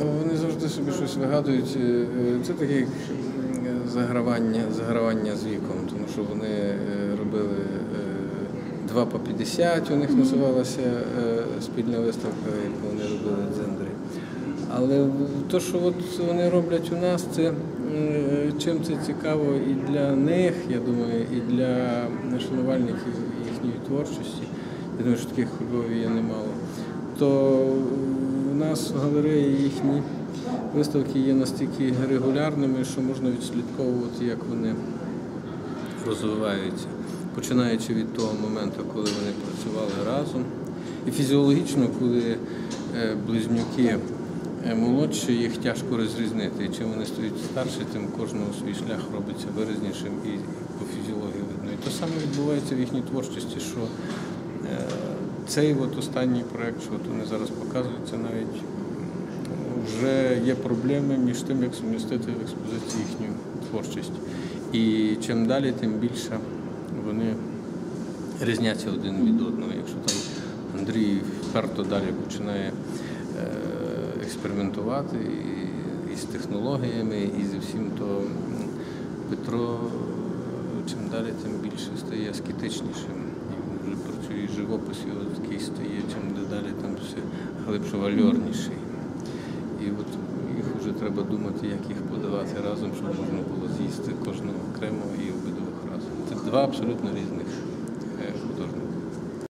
Вони завжди собі щось вигадують. Е, е, Це таке загравання, загравання з віком, тому що вони е, робили 2 по 50, у них називалася спільна виставка, яку вони робили дзендри. Але те, що от вони роблять у нас, це чим це цікаво і для них, я думаю, і для шанувальників їхньої творчості. Я думаю, що таких у Львові є немало. То нас в галереї їхні виставки є настільки регулярними, що можна відслідковувати, як вони розвиваються, починаючи від того моменту, коли вони працювали разом. І фізіологічно, коли е, близнюки е, молодші, їх тяжко розрізнити. І чим вони стають старші, тим кожного свій шлях робиться виразнішим і по фізіології видно. І те саме відбувається в їхній творчості, що е, цей от останній проєкт, що от вони зараз показують, це навіть вже є проблеми між тим, як сумістити в експозиції їхню творчість. І чим далі, тим більше вони різняться один від одного. Якщо там Андрій вперто далі починає е, експериментувати і, з технологіями, і зі всім, то Петро чим далі, тим більше стає аскетичнішим. І вже працює живопис його стає, чим дедалі там все глибше вальорніший. І от їх вже треба думати, як їх подавати разом, щоб можна було з'їсти кожного окремо і обидвох разом. Це два абсолютно різних